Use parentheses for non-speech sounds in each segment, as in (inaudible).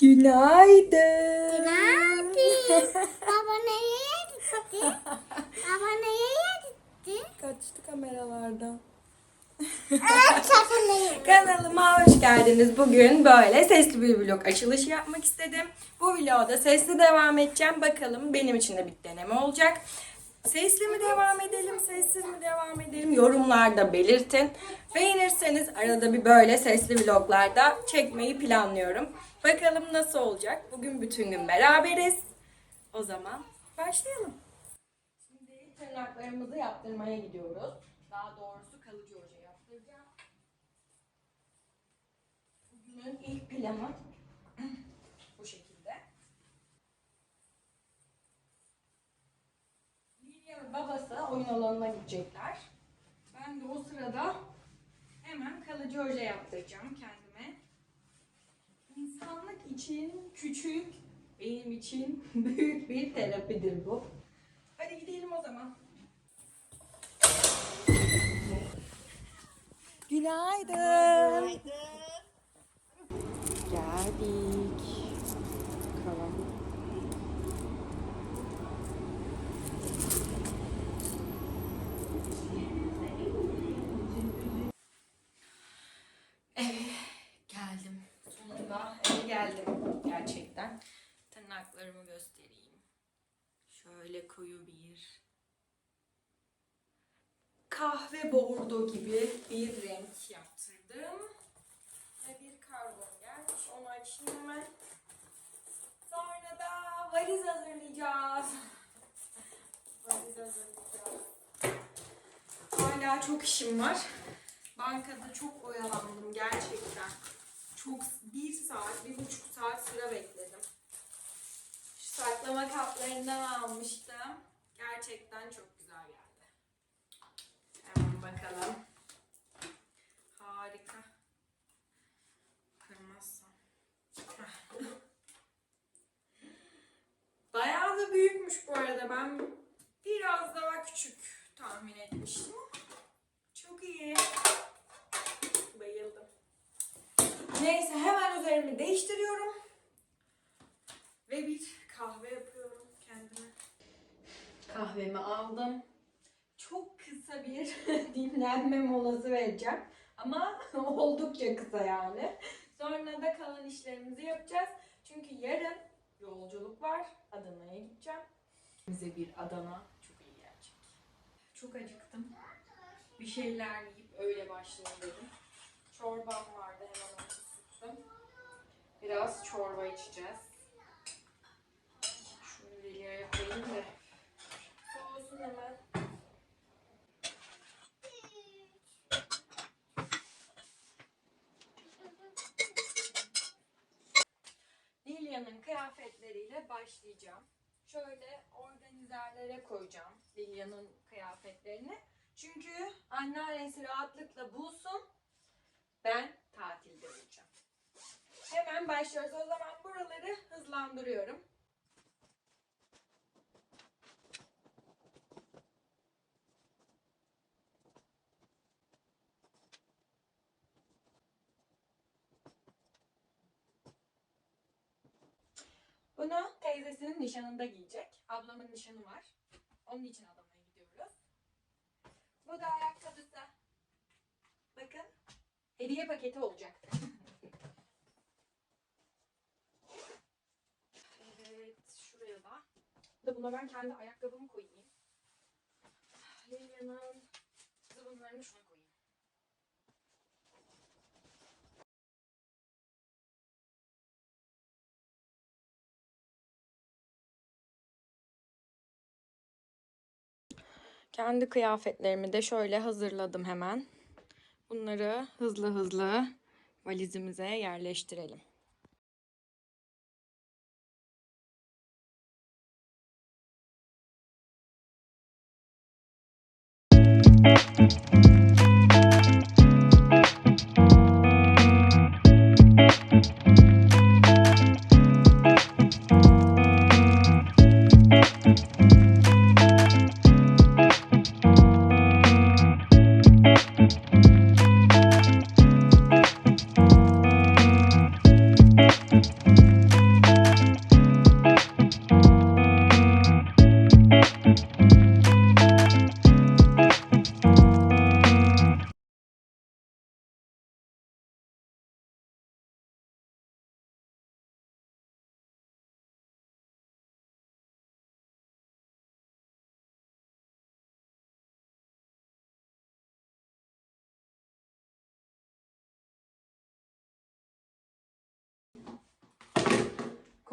Günaydın. Günaydın. (laughs) Baba nereye gitti? Baba nereye gitti? Kaçtı kameralardan. (laughs) Kanalıma hoş geldiniz. Bugün böyle sesli bir vlog açılışı yapmak istedim. Bu vlogda sesli devam edeceğim. Bakalım benim için de bir deneme olacak. Sesli mi devam edelim, sessiz mi devam edelim? Yorumlarda belirtin. Beğenirseniz arada bir böyle sesli vloglarda çekmeyi planlıyorum. Bakalım nasıl olacak? Bugün bütün gün beraberiz. O zaman başlayalım. Şimdi tırnaklarımızı yaptırmaya gidiyoruz. Daha doğrusu kalıcı oje yaptıracağım. Bugünün ilk planı bu şekilde. Lilya ve babası oyun alanına gidecekler. Ben de o sırada hemen kalıcı oje yaptıracağım kendime. İnsanlık için küçük, benim için (laughs) büyük bir terapidir bu. Hadi gidelim o zaman. Günaydın. Geldik. Tırnaklarımı göstereyim. Şöyle koyu bir kahve bordo gibi bir renk yaptırdım. Ve bir karbon gelmiş. Onu açayım hemen. Sonra da valiz hazırlayacağız. (laughs) valiz hazırlayacağız. Hala çok işim var. Bankada çok oyalandım gerçekten. Çok bir saat, bir buçuk saat sıra bekledim. Saklama kaplarından almıştım. Gerçekten çok güzel geldi. Hemen bakalım. Harika. Kırmazsam. Bayağı da büyükmüş bu arada. Ben biraz daha küçük tahmin etmiştim. Çok iyi. Bayıldım. Neyse hemen üzerimi değiştiriyorum. Ve bir kahve yapıyorum kendime. Kahvemi aldım. Çok kısa bir (laughs) dinlenme molası vereceğim. Ama (laughs) oldukça kısa yani. Sonra da kalan işlerimizi yapacağız. Çünkü yarın yolculuk var. Adana'ya gideceğim. Bize bir Adana çok iyi gelecek. Çok acıktım. Bir şeyler yiyip öyle başlayayım dedim. Çorbam vardı hemen onu sıktım. Biraz çorba içeceğiz. Şunu Lilya'ya koyayım da soğusun hemen. Lilya'nın kıyafetleriyle başlayacağım. Şöyle organizerlere koyacağım Lilya'nın kıyafetlerini. Çünkü anneannesi rahatlıkla bulsun. Ben tatilde olacağım. Hemen başlıyoruz. O zaman buraları hızlandırıyorum. Bunu teyzesinin nişanında giyecek. Ablamın nişanı var. Onun için Adana'ya gidiyoruz. Bu da ayakkabısı. Bakın. Hediye paketi olacak. evet. Şuraya da. Da buna ben kendi ayakkabımı koyayım. Lilya'nın zıbınlarını şuna koyayım. Kendi kıyafetlerimi de şöyle hazırladım hemen. Bunları hızlı hızlı valizimize yerleştirelim.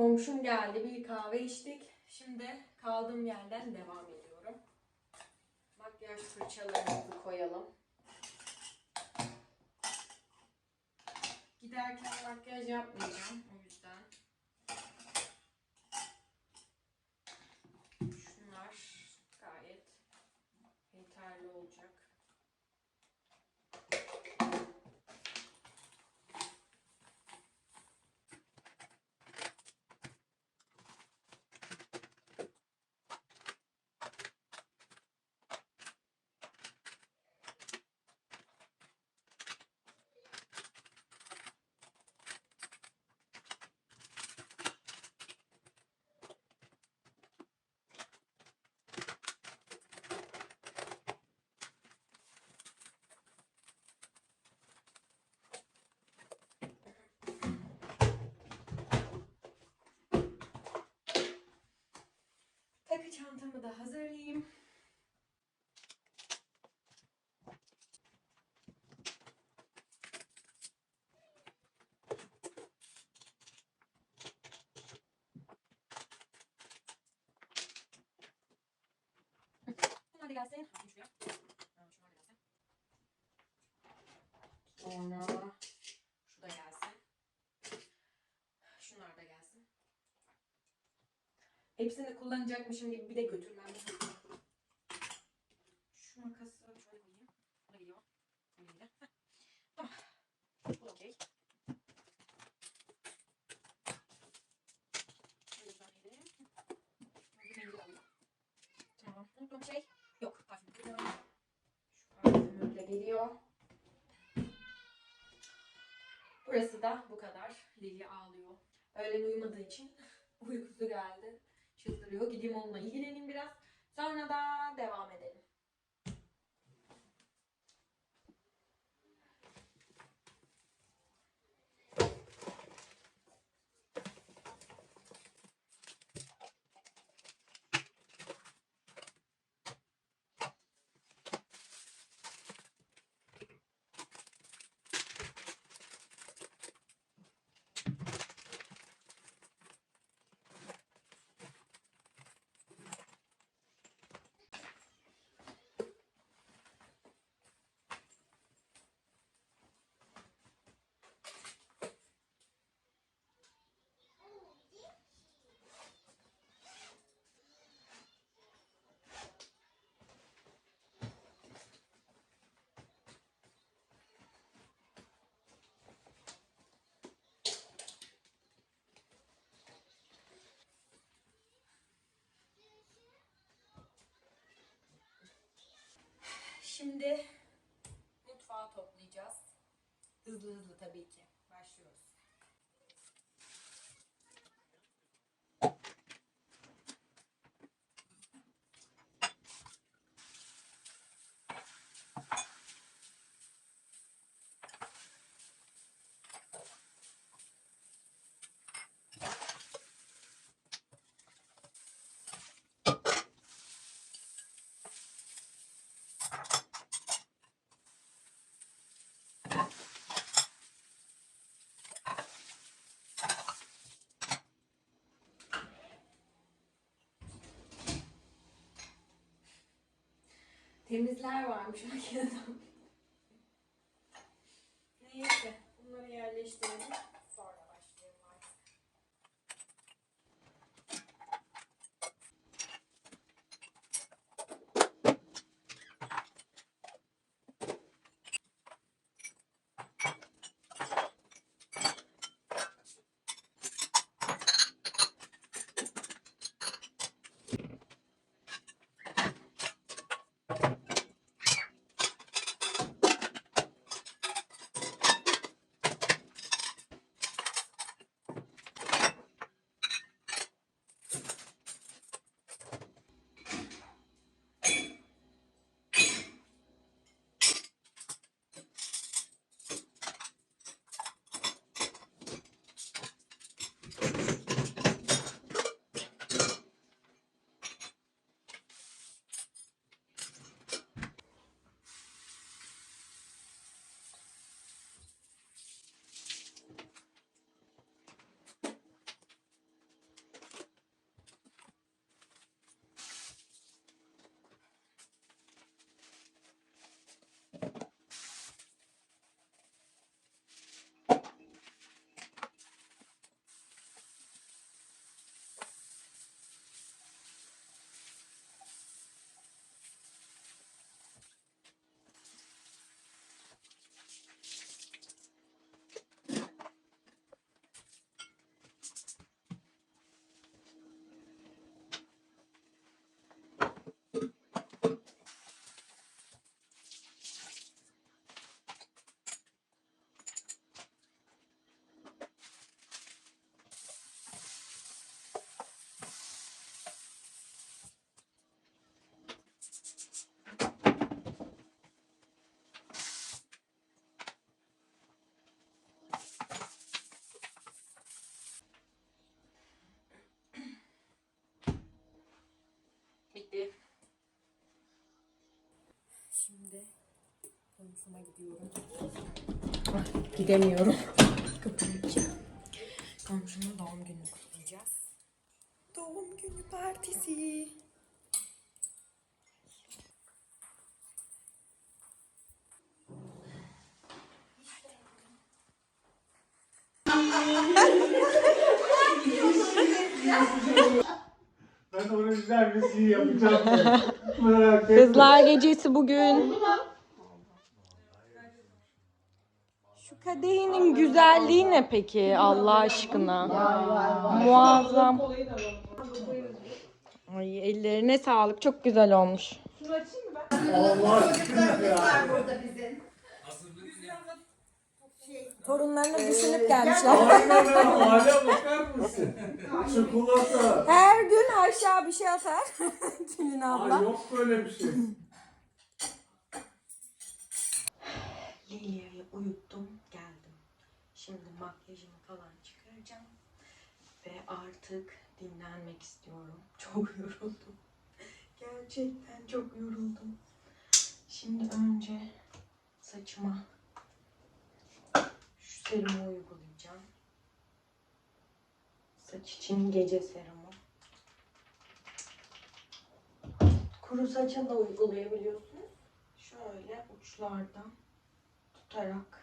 Komşum geldi bir kahve içtik. Şimdi kaldığım yerden devam ediyorum. Makyaj fırçalarımızı koyalım. Giderken makyaj yapmayacağım o yüzden. Şunlar gayet yeterli olacak. Çantamı da hazırlayayım. Da gelsin. Ha, şuraya. Ha, şunlar da gelsin. Sonra şu da gelsin. Şunlar da gelsin. Hepsini kullanacakmışım gibi bir de götürmem. Şu makası şöyle koyayım. Bu da geliyor. Bu da geliyor. Heh. Tamam. Bu okey. Şöyle şöyle. Şöyle mendil alayım. Tamam. Unuttuğum şey yok. Parfüm. Şu parfümüm de geliyor. Burası da bu kadar. Lili ağlıyor. Öğlen uyumadığı için (laughs) uykusu geldi. Çıldırıyor. Gideyim onunla ilgileneyim biraz. Sonra da devam edelim. Şimdi mutfağı toplayacağız. Hızlı hızlı tabii ki. Başlıyoruz. Temizler varmış makinede. Neyse bunları yerleştirelim. Komşuma gidiyorum. Ah, gidemiyorum. Komşumun doğum gününü kutlayacağız. Doğum günü partisi. Ben güzel bir şey yapacağım. Merak etme. Kızlar gecesi bugün. Kadehinin güzelliği ne peki Allah aşkına? Muazzam. Ay ellerine sağlık. Çok güzel olmuş. Allah aşkına ya. Torunlarını düşünüp gelmişler. Bakar mısın? Çikolata. Her gün aşağı bir şey atar. (laughs) Tülin Ay abla. yok böyle bir şey. Lilia'yı uyuttum. Şimdi makyajımı falan çıkaracağım. Ve artık dinlenmek istiyorum. (laughs) Çok yoruldum. Gerçekten çok yoruldum. Şimdi önce saçıma şu serumu uygulayacağım. Saç için gece serumu. Kuru saça da uygulayabiliyorsunuz. Şöyle uçlardan tutarak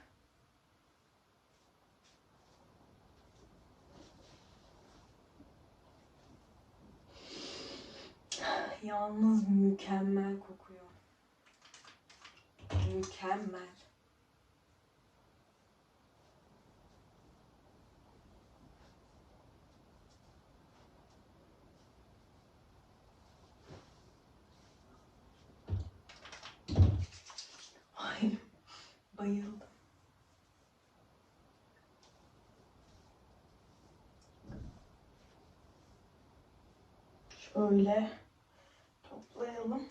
Yalnız mükemmel kokuyor. Mükemmel. Ay, bayıldım. Şöyle toplayalım.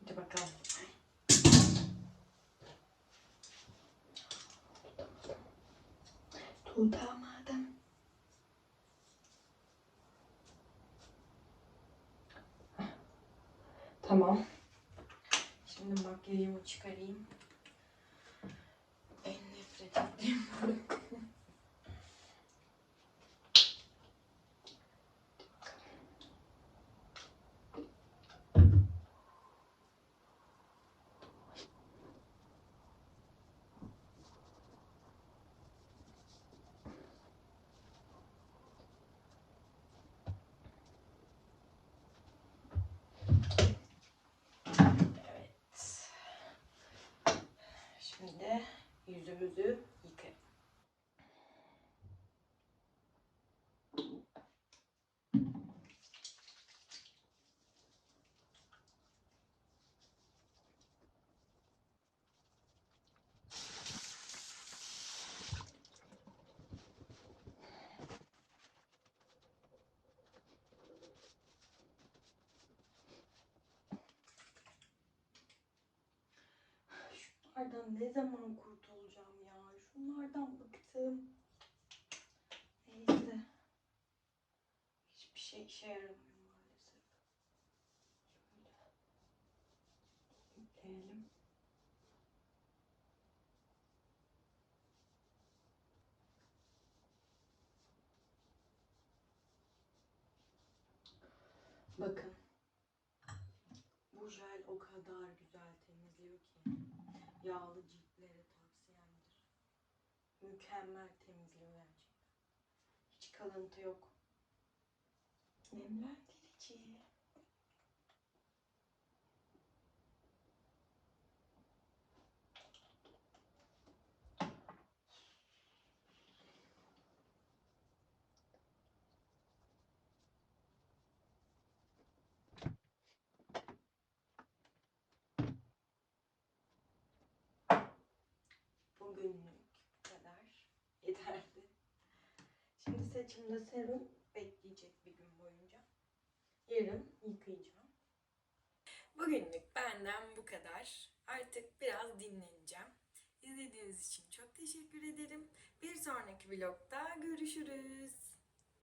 Hadi bakalım. Tutamadım. Tamam. Şimdi makyajımı çıkarayım. Yüzümüzü yıkayalım. Şunlardan ne zaman kurtulacağım işe yaramıyor maalesef. Şöyle. Bakın. Bu jel o kadar güzel temizliyor ki. Yağlı ciltlere tavsiyemdir. Mükemmel temizliyor gerçekten. Hiç kalıntı yok. Nemlendirici. Bugünlük bu kadar. Yeterli. Şimdi saçımda serum bekleyecek bir gün boyunca. Yarın yıkayacağım. Bugünlük benden bu kadar. Artık biraz dinleneceğim. İzlediğiniz için çok teşekkür ederim. Bir sonraki vlogda görüşürüz.